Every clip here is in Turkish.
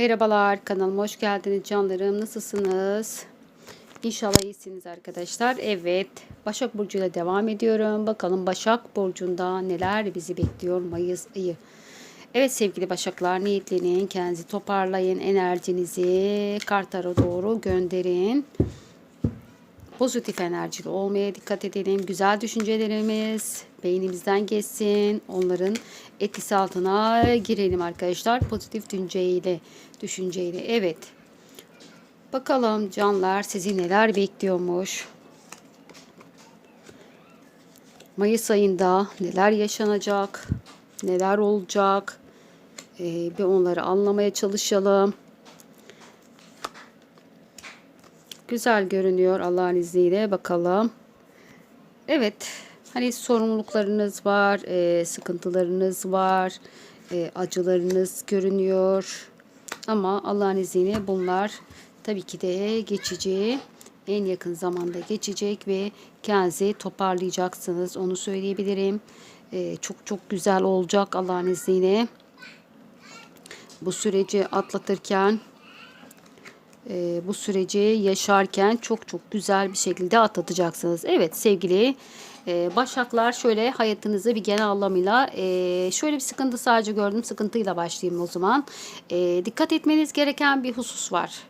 Merhabalar kanalıma hoş geldiniz canlarım. Nasılsınız? İnşallah iyisiniz arkadaşlar. Evet Başak Burcu ile devam ediyorum. Bakalım Başak Burcu'nda neler bizi bekliyor Mayıs ayı. Evet sevgili Başaklar niyetlenin. Kendinizi toparlayın. Enerjinizi kartara doğru gönderin. Pozitif enerjili olmaya dikkat edelim. Güzel düşüncelerimiz beynimizden geçsin. Onların etkisi altına girelim arkadaşlar. Pozitif düşünceyle, düşünceyle. Evet. Bakalım canlar sizi neler bekliyormuş. Mayıs ayında neler yaşanacak, neler olacak. Ee, bir onları anlamaya çalışalım. Güzel görünüyor Allah'ın izniyle bakalım. Evet hani sorumluluklarınız var, e, sıkıntılarınız var, e, acılarınız görünüyor. Ama Allah'ın izniyle bunlar tabii ki de geçici. En yakın zamanda geçecek ve kendinizi toparlayacaksınız. Onu söyleyebilirim. E, çok çok güzel olacak Allah'ın izniyle. Bu süreci atlatırken e, bu süreci yaşarken çok çok güzel bir şekilde atlatacaksınız. Evet sevgili e, Başaklar şöyle hayatınızı bir genel anlamıyla e, şöyle bir sıkıntı sadece gördüm sıkıntıyla başlayayım o zaman. Dikkat etmeniz gereken bir husus var.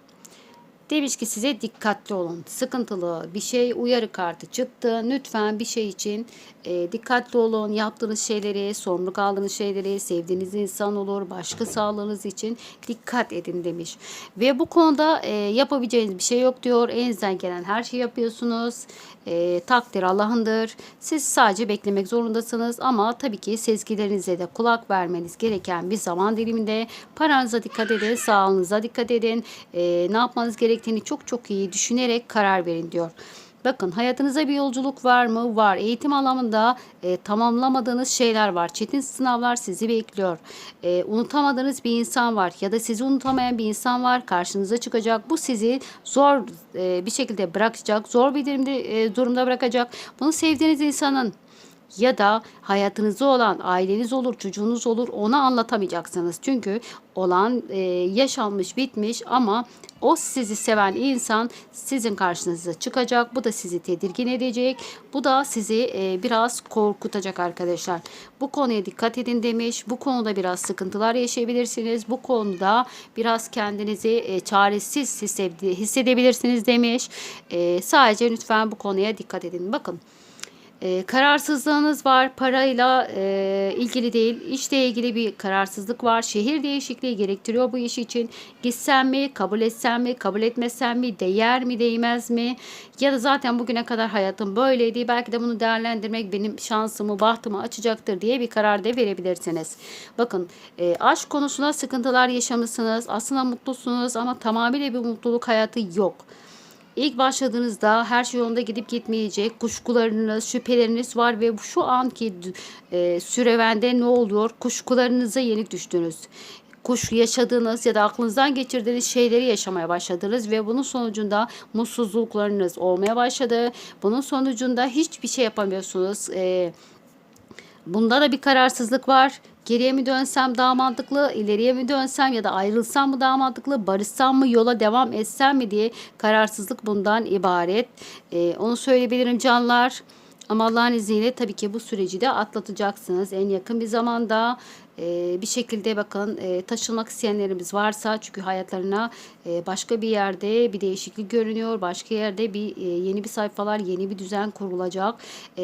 Demiş ki size dikkatli olun. Sıkıntılı bir şey uyarı kartı çıktı. Lütfen bir şey için e, dikkatli olun. Yaptığınız şeyleri, sorumluluk aldığınız şeyleri, sevdiğiniz insan olur, başka sağlığınız için dikkat edin demiş. Ve bu konuda e, yapabileceğiniz bir şey yok diyor. Elinizden gelen her şeyi yapıyorsunuz. E, takdir Allah'ındır. Siz sadece beklemek zorundasınız ama tabii ki sezgilerinize de kulak vermeniz gereken bir zaman diliminde paranıza dikkat edin, sağlığınıza dikkat edin. E, ne yapmanız gerektiğini çok çok iyi düşünerek karar verin diyor. Bakın hayatınıza bir yolculuk var mı? Var. Eğitim anlamında e, tamamlamadığınız şeyler var. Çetin sınavlar sizi bekliyor. E, unutamadığınız bir insan var ya da sizi unutamayan bir insan var. Karşınıza çıkacak. Bu sizi zor e, bir şekilde bırakacak. Zor bir durumda, e, durumda bırakacak. Bunu sevdiğiniz insanın ya da hayatınızda olan aileniz olur, çocuğunuz olur onu anlatamayacaksınız. Çünkü olan e, yaşanmış, bitmiş ama o sizi seven insan sizin karşınıza çıkacak. Bu da sizi tedirgin edecek. Bu da sizi e, biraz korkutacak arkadaşlar. Bu konuya dikkat edin demiş. Bu konuda biraz sıkıntılar yaşayabilirsiniz. Bu konuda biraz kendinizi e, çaresiz hissedebilirsiniz demiş. E, sadece lütfen bu konuya dikkat edin. Bakın. E, kararsızlığınız var. Parayla e, ilgili değil, işle ilgili bir kararsızlık var. Şehir değişikliği gerektiriyor bu iş için. Gitsem mi, kabul etsem mi, kabul etmesem mi, değer mi, değmez mi? Ya da zaten bugüne kadar hayatım böyleydi. Belki de bunu değerlendirmek benim şansımı, bahtımı açacaktır diye bir karar da verebilirsiniz. Bakın e, aşk konusunda sıkıntılar yaşamışsınız. Aslında mutlusunuz ama tamamıyla bir mutluluk hayatı yok. İlk başladığınızda her şey yolunda gidip gitmeyecek. Kuşkularınız, şüpheleriniz var ve şu anki e, sürevende ne oluyor? Kuşkularınıza yenik düştünüz kuş yaşadığınız ya da aklınızdan geçirdiğiniz şeyleri yaşamaya başladınız ve bunun sonucunda mutsuzluklarınız olmaya başladı. Bunun sonucunda hiçbir şey yapamıyorsunuz. Ee, bunda da bir kararsızlık var. Geriye mi dönsem daha mantıklı, ileriye mi dönsem ya da ayrılsam mı daha mantıklı, barışsam mı, yola devam etsem mi diye kararsızlık bundan ibaret. Ee, onu söyleyebilirim canlar. Ama Allah'ın izniyle tabii ki bu süreci de atlatacaksınız. En yakın bir zamanda e, bir şekilde bakın e, taşınmak isteyenlerimiz varsa çünkü hayatlarına e, başka bir yerde bir değişiklik görünüyor. Başka yerde bir e, yeni bir sayfalar, yeni bir düzen kurulacak. E,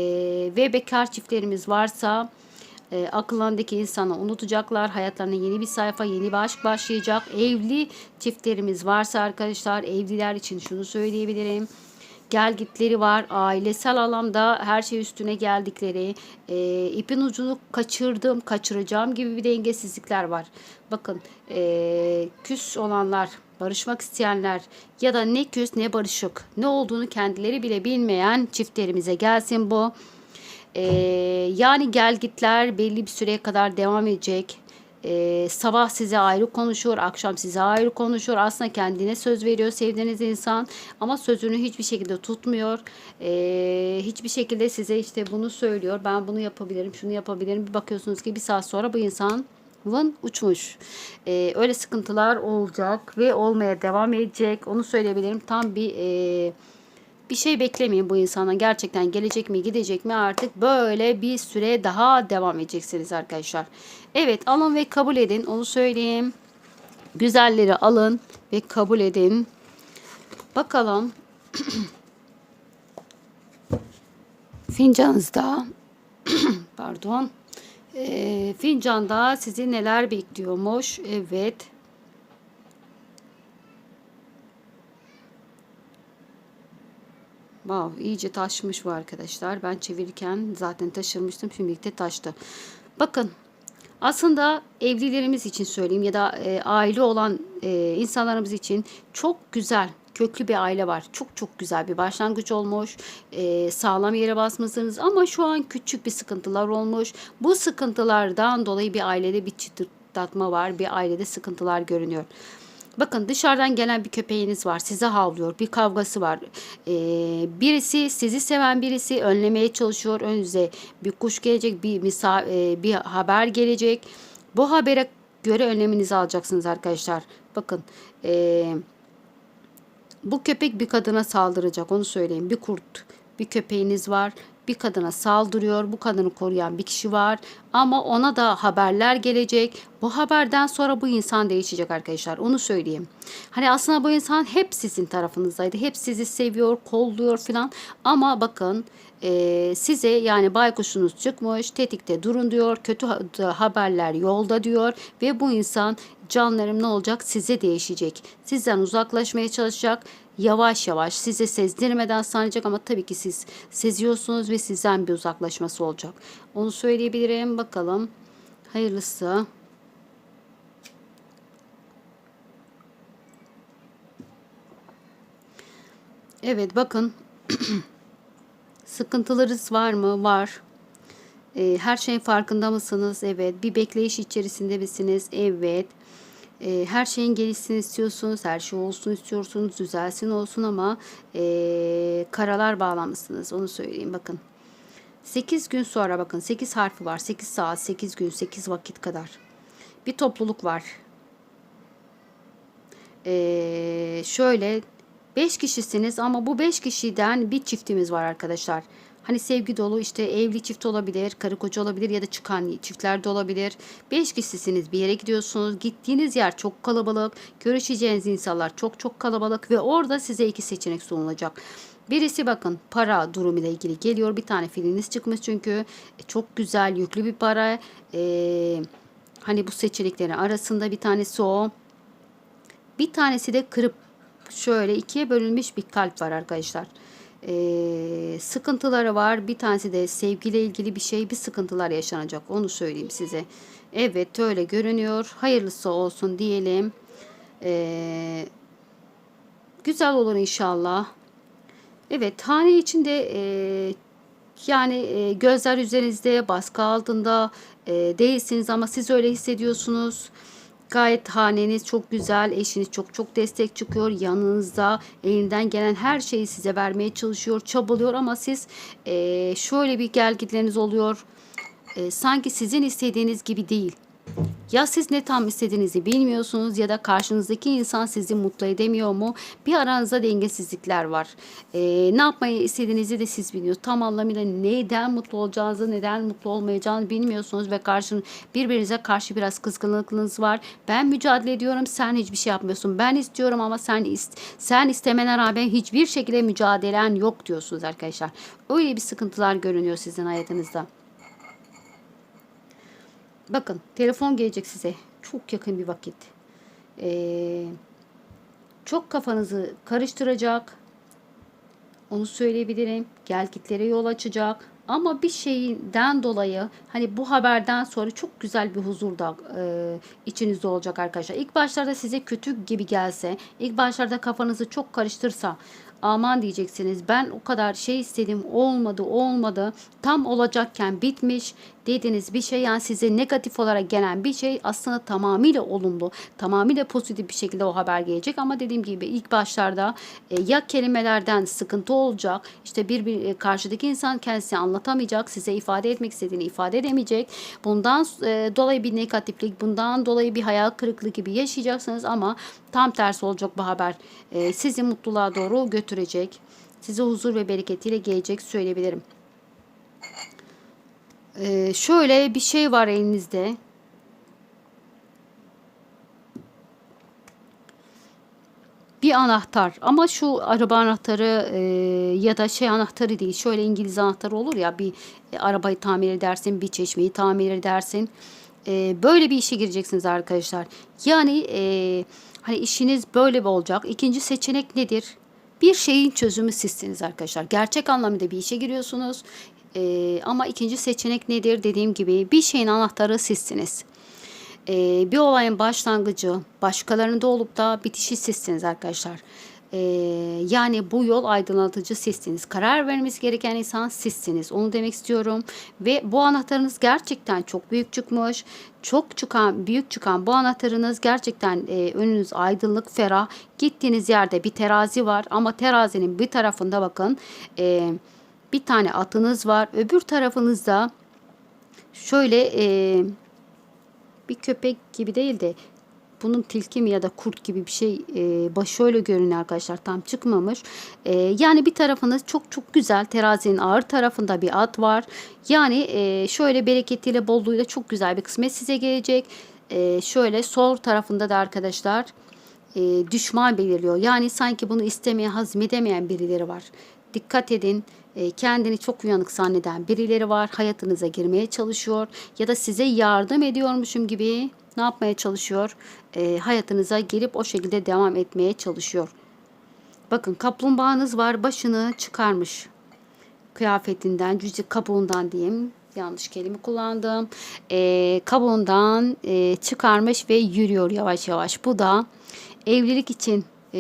ve bekar çiftlerimiz varsa e, akıllarındaki insanı unutacaklar. Hayatlarına yeni bir sayfa, yeni bir aşk başlayacak. Evli çiftlerimiz varsa arkadaşlar evliler için şunu söyleyebilirim gelgitleri var. Ailesel alanda her şey üstüne geldikleri, e, ipin ucunu kaçırdım, kaçıracağım gibi bir dengesizlikler var. Bakın e, küs olanlar, barışmak isteyenler ya da ne küs ne barışık ne olduğunu kendileri bile bilmeyen çiftlerimize gelsin bu. Ee, yani gelgitler belli bir süreye kadar devam edecek. Ee, sabah size ayrı konuşuyor, akşam size ayrı konuşuyor. Aslında kendine söz veriyor sevdiğiniz insan ama sözünü hiçbir şekilde tutmuyor. Ee, hiçbir şekilde size işte bunu söylüyor. Ben bunu yapabilirim, şunu yapabilirim. Bir bakıyorsunuz ki bir saat sonra bu insan Vın uçmuş. Ee, öyle sıkıntılar olacak ve olmaya devam edecek. Onu söyleyebilirim. Tam bir e, bir şey beklemeyin bu insandan. Gerçekten gelecek mi gidecek mi artık böyle bir süre daha devam edeceksiniz arkadaşlar. Evet alın ve kabul edin. Onu söyleyeyim. Güzelleri alın ve kabul edin. Bakalım. Fincanınızda pardon. E, fincanda sizi neler bekliyormuş? Evet. Wow, iyice taşmış bu arkadaşlar. Ben çevirirken zaten taşırmıştım. Şimdi de taştı. Bakın aslında evlilerimiz için söyleyeyim ya da e, aile olan e, insanlarımız için çok güzel köklü bir aile var. Çok çok güzel bir başlangıç olmuş. E, sağlam yere basmışsınız ama şu an küçük bir sıkıntılar olmuş. Bu sıkıntılardan dolayı bir ailede bir çıtırdatma var. Bir ailede sıkıntılar görünüyor. Bakın dışarıdan gelen bir köpeğiniz var. Size havlıyor. Bir kavgası var. Ee, birisi sizi seven birisi önlemeye çalışıyor. Önünüze bir kuş gelecek, bir misa e, bir haber gelecek. Bu habere göre önleminizi alacaksınız arkadaşlar. Bakın e, bu köpek bir kadına saldıracak. Onu söyleyeyim. Bir kurt, bir köpeğiniz var bir kadına saldırıyor. Bu kadını koruyan bir kişi var. Ama ona da haberler gelecek. Bu haberden sonra bu insan değişecek arkadaşlar. Onu söyleyeyim. Hani aslında bu insan hep sizin tarafınızdaydı. Hep sizi seviyor, kolluyor falan. Ama bakın e, size yani baykuşunuz çıkmış, tetikte durun diyor. Kötü haberler yolda diyor. Ve bu insan canlarım ne olacak? Size değişecek. Sizden uzaklaşmaya çalışacak yavaş yavaş size sezdirmeden sanacak ama tabii ki siz seziyorsunuz ve sizden bir uzaklaşması olacak. Onu söyleyebilirim. Bakalım. Hayırlısı. Evet bakın. Sıkıntılarınız var mı? Var. Ee, her şeyin farkında mısınız? Evet. Bir bekleyiş içerisinde misiniz? Evet. E, her şeyin gelişsin istiyorsunuz, her şey olsun istiyorsunuz, düzelsin olsun ama e, karalar bağlamışsınız. Onu söyleyeyim bakın. 8 gün sonra bakın 8 harfi var. 8 saat, 8 gün, 8 vakit kadar. Bir topluluk var. Ee, şöyle 5 kişisiniz ama bu 5 kişiden bir çiftimiz var arkadaşlar. Hani sevgi dolu işte evli çift olabilir, karı koca olabilir ya da çıkan çiftler de olabilir. Beş kişisiniz bir yere gidiyorsunuz. Gittiğiniz yer çok kalabalık. Görüşeceğiniz insanlar çok çok kalabalık ve orada size iki seçenek sunulacak. Birisi bakın para durumu ile ilgili geliyor. Bir tane filiniz çıkmış çünkü e, çok güzel yüklü bir para. Ee, hani bu seçeneklerin arasında bir tanesi o. Bir tanesi de kırıp şöyle ikiye bölünmüş bir kalp var arkadaşlar e, sıkıntıları var. Bir tanesi de sevgiyle ilgili bir şey, bir sıkıntılar yaşanacak. Onu söyleyeyim size. Evet öyle görünüyor. Hayırlısı olsun diyelim. E, güzel olur inşallah. Evet hane içinde e, yani e, gözler üzerinizde baskı altında e, değilsiniz ama siz öyle hissediyorsunuz. Gayet haneniz çok güzel, eşiniz çok çok destek çıkıyor. Yanınızda elinden gelen her şeyi size vermeye çalışıyor, çabalıyor ama siz e, şöyle bir gelgitleriniz oluyor. E, sanki sizin istediğiniz gibi değil. Ya siz ne tam istediğinizi bilmiyorsunuz ya da karşınızdaki insan sizi mutlu edemiyor mu? Bir aranızda dengesizlikler var. Ee, ne yapmayı istediğinizi de siz biliyorsunuz. Tam anlamıyla neden mutlu olacağınızı, neden mutlu olmayacağınızı bilmiyorsunuz ve karşın birbirinize karşı biraz kızgınlıkınız var. Ben mücadele ediyorum, sen hiçbir şey yapmıyorsun. Ben istiyorum ama sen ist sen istemene rağmen hiçbir şekilde mücadelen yok diyorsunuz arkadaşlar. Öyle bir sıkıntılar görünüyor sizin hayatınızda. Bakın telefon gelecek size. Çok yakın bir vakit. Ee, çok kafanızı karıştıracak. Onu söyleyebilirim. Gelgitlere yol açacak. Ama bir şeyden dolayı hani bu haberden sonra çok güzel bir huzur da e, içinizde olacak arkadaşlar. İlk başlarda size kötü gibi gelse, ilk başlarda kafanızı çok karıştırsa aman diyeceksiniz. Ben o kadar şey istedim olmadı olmadı. Tam olacakken bitmiş. Dediğiniz bir şey yani size negatif olarak gelen bir şey aslında tamamıyla olumlu, tamamıyla pozitif bir şekilde o haber gelecek ama dediğim gibi ilk başlarda e, ya kelimelerden sıkıntı olacak, işte bir, bir e, karşıdaki insan kendisini anlatamayacak, size ifade etmek istediğini ifade edemeyecek. Bundan e, dolayı bir negatiflik, bundan dolayı bir hayal kırıklığı gibi yaşayacaksınız ama tam tersi olacak bu haber. E, sizi mutluluğa doğru götürecek. Size huzur ve bereketiyle gelecek söyleyebilirim. Ee, şöyle bir şey var elinizde. Bir anahtar ama şu araba anahtarı e, ya da şey anahtarı değil. Şöyle İngiliz anahtarı olur ya bir e, arabayı tamir edersin, bir çeşmeyi tamir edersin. E, böyle bir işe gireceksiniz arkadaşlar. Yani e, hani işiniz böyle olacak. İkinci seçenek nedir? Bir şeyin çözümü sizsiniz arkadaşlar. Gerçek anlamda bir işe giriyorsunuz. Ee, ama ikinci seçenek nedir? Dediğim gibi bir şeyin anahtarı sizsiniz. Ee, bir olayın başlangıcı başkalarında olup da bitişi sizsiniz arkadaşlar. Ee, yani bu yol aydınlatıcı sizsiniz. Karar vermesi gereken insan sizsiniz. Onu demek istiyorum. Ve bu anahtarınız gerçekten çok büyük çıkmış. Çok çıkan, büyük çıkan bu anahtarınız gerçekten e, önünüz aydınlık, ferah. Gittiğiniz yerde bir terazi var ama terazinin bir tarafında bakın e, bir tane atınız var. Öbür tarafınızda şöyle e, bir köpek gibi değil de bunun tilki mi ya da kurt gibi bir şey e, başı öyle görünüyor arkadaşlar tam çıkmamış. E, yani bir tarafınız çok çok güzel terazinin ağır tarafında bir at var. Yani e, şöyle bereketiyle bolluğuyla çok güzel bir kısmet size gelecek. E, şöyle sol tarafında da arkadaşlar e, düşman belirliyor. Yani sanki bunu istemeyen hazmedemeyen birileri var. Dikkat edin kendini çok uyanık zanneden birileri var. Hayatınıza girmeye çalışıyor ya da size yardım ediyormuşum gibi ne yapmaya çalışıyor? E, hayatınıza gelip o şekilde devam etmeye çalışıyor. Bakın kaplumbağanız var başını çıkarmış. Kıyafetinden, cüce kabuğundan diyeyim. Yanlış kelime kullandım. E, kabuğundan e, çıkarmış ve yürüyor yavaş yavaş. Bu da evlilik için e,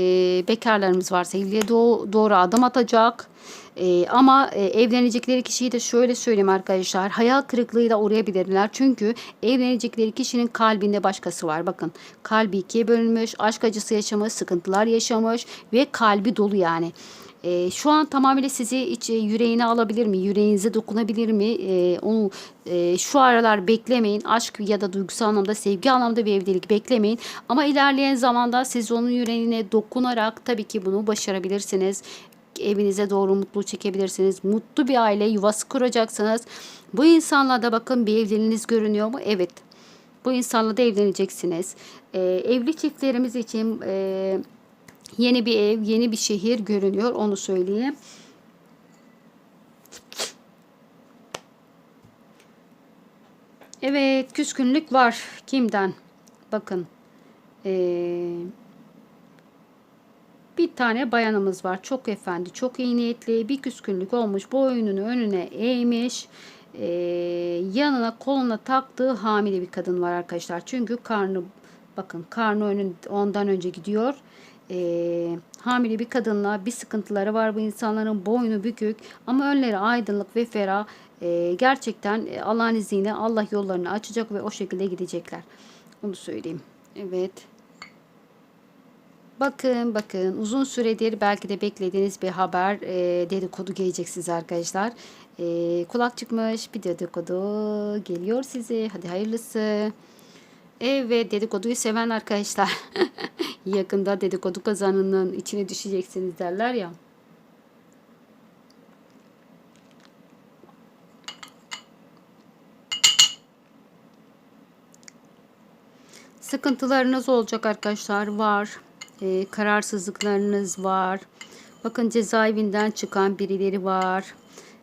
bekarlarımız varsa evliliğe do- doğru adım atacak. E, ama e, evlenecekleri kişiyi de şöyle söyleyeyim arkadaşlar. Hayal kırıklığıyla uğrayabilirler. Çünkü evlenecekleri kişinin kalbinde başkası var. Bakın kalbi ikiye bölünmüş. Aşk acısı yaşamış, sıkıntılar yaşamış ve kalbi dolu yani. E, şu an tamamıyla sizi iç, yüreğine alabilir mi? Yüreğinize dokunabilir mi? E, onu e, şu aralar beklemeyin. Aşk ya da duygusal anlamda, sevgi anlamda bir evlilik beklemeyin. Ama ilerleyen zamanda siz onun yüreğine dokunarak tabii ki bunu başarabilirsiniz evinize doğru mutlu çekebilirsiniz. Mutlu bir aile yuvası kuracaksınız. Bu insanla da bakın bir evliliğiniz görünüyor mu? Evet. Bu insanla da evleneceksiniz. Ee, evli çiftlerimiz için e, yeni bir ev, yeni bir şehir görünüyor. Onu söyleyeyim. Evet, küskünlük var. Kimden? Bakın. Eee bir tane bayanımız var. Çok efendi, çok iyi niyetli. Bir küskünlük olmuş. Boynunu önüne eğmiş. Ee, yanına koluna taktığı hamile bir kadın var arkadaşlar. Çünkü karnı bakın karnı önün ondan önce gidiyor. Ee, hamile bir kadınla bir sıkıntıları var bu insanların boynu bükük ama önleri aydınlık ve ferah. Ee, gerçekten e, Allah'ın izniyle Allah yollarını açacak ve o şekilde gidecekler. Onu söyleyeyim. Evet. Bakın bakın uzun süredir belki de beklediğiniz bir haber e, dedikodu gelecek size arkadaşlar. E, kulak çıkmış bir dedikodu geliyor size. Hadi hayırlısı. Evet dedikoduyu seven arkadaşlar. Yakında dedikodu kazanının içine düşeceksiniz derler ya. Sıkıntılarınız olacak arkadaşlar var e, kararsızlıklarınız var. Bakın cezaevinden çıkan birileri var.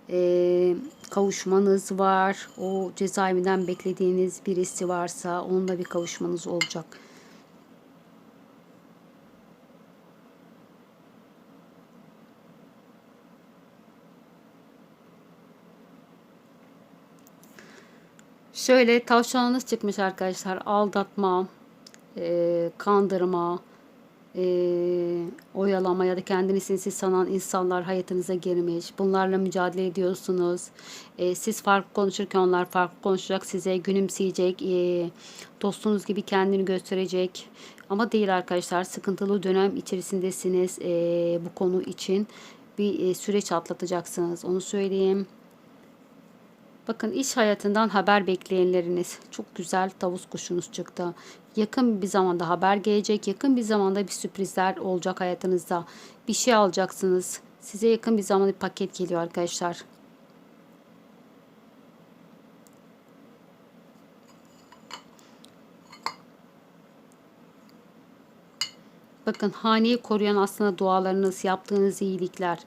E, kavuşmanız var. O cezaevinden beklediğiniz birisi varsa onunla bir kavuşmanız olacak. Şöyle tavşanınız çıkmış arkadaşlar. Aldatma, e, kandırma, e, oyalama ya da kendini sinsiz sanan insanlar hayatınıza girmiş. Bunlarla mücadele ediyorsunuz. E, siz farklı konuşurken onlar farklı konuşacak. Size gülümseyecek. E, dostunuz gibi kendini gösterecek. Ama değil arkadaşlar. Sıkıntılı dönem içerisindesiniz e, bu konu için. Bir e, süreç atlatacaksınız. Onu söyleyeyim. Bakın iş hayatından haber bekleyenleriniz. Çok güzel tavus kuşunuz çıktı. Yakın bir zamanda haber gelecek. Yakın bir zamanda bir sürprizler olacak hayatınızda. Bir şey alacaksınız. Size yakın bir zamanda bir paket geliyor arkadaşlar. Bakın haneyi koruyan aslında dualarınız, yaptığınız iyilikler.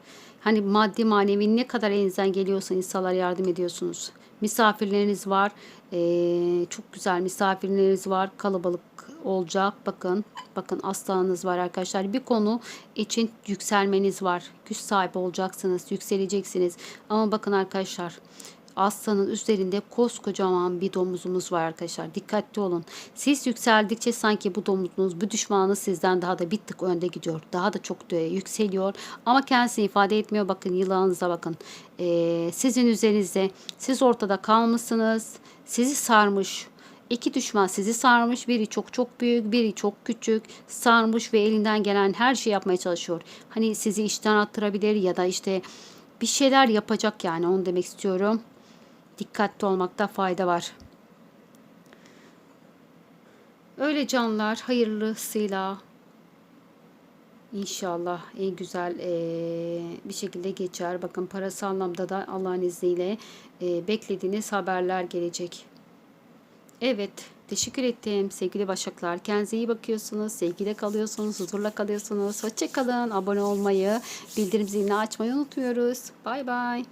Hani maddi manevi ne kadar elinizden geliyorsa insanlara yardım ediyorsunuz. Misafirleriniz var. Ee, çok güzel misafirleriniz var. Kalabalık olacak. Bakın. Bakın aslanınız var arkadaşlar. Bir konu için yükselmeniz var. Güç sahibi olacaksınız. Yükseleceksiniz. Ama bakın arkadaşlar aslanın üzerinde koskocaman bir domuzumuz var arkadaşlar. Dikkatli olun. Siz yükseldikçe sanki bu domuzunuz, bu düşmanınız sizden daha da bir tık önde gidiyor. Daha da çok yükseliyor. Ama kendisini ifade etmiyor. Bakın yılanınıza bakın. Ee, sizin üzerinizde siz ortada kalmışsınız. Sizi sarmış. İki düşman sizi sarmış. Biri çok çok büyük, biri çok küçük. Sarmış ve elinden gelen her şeyi yapmaya çalışıyor. Hani sizi işten attırabilir ya da işte bir şeyler yapacak yani onu demek istiyorum dikkatli olmakta fayda var. Öyle canlar hayırlısıyla inşallah en güzel ee, bir şekilde geçer. Bakın parası anlamda da Allah'ın izniyle e, beklediğiniz haberler gelecek. Evet. Teşekkür ettim sevgili Başaklar. Kendinize iyi bakıyorsunuz. Sevgide kalıyorsunuz. Huzurla kalıyorsunuz. Hoşçakalın. Abone olmayı, bildirim zilini açmayı unutmuyoruz. Bay bay.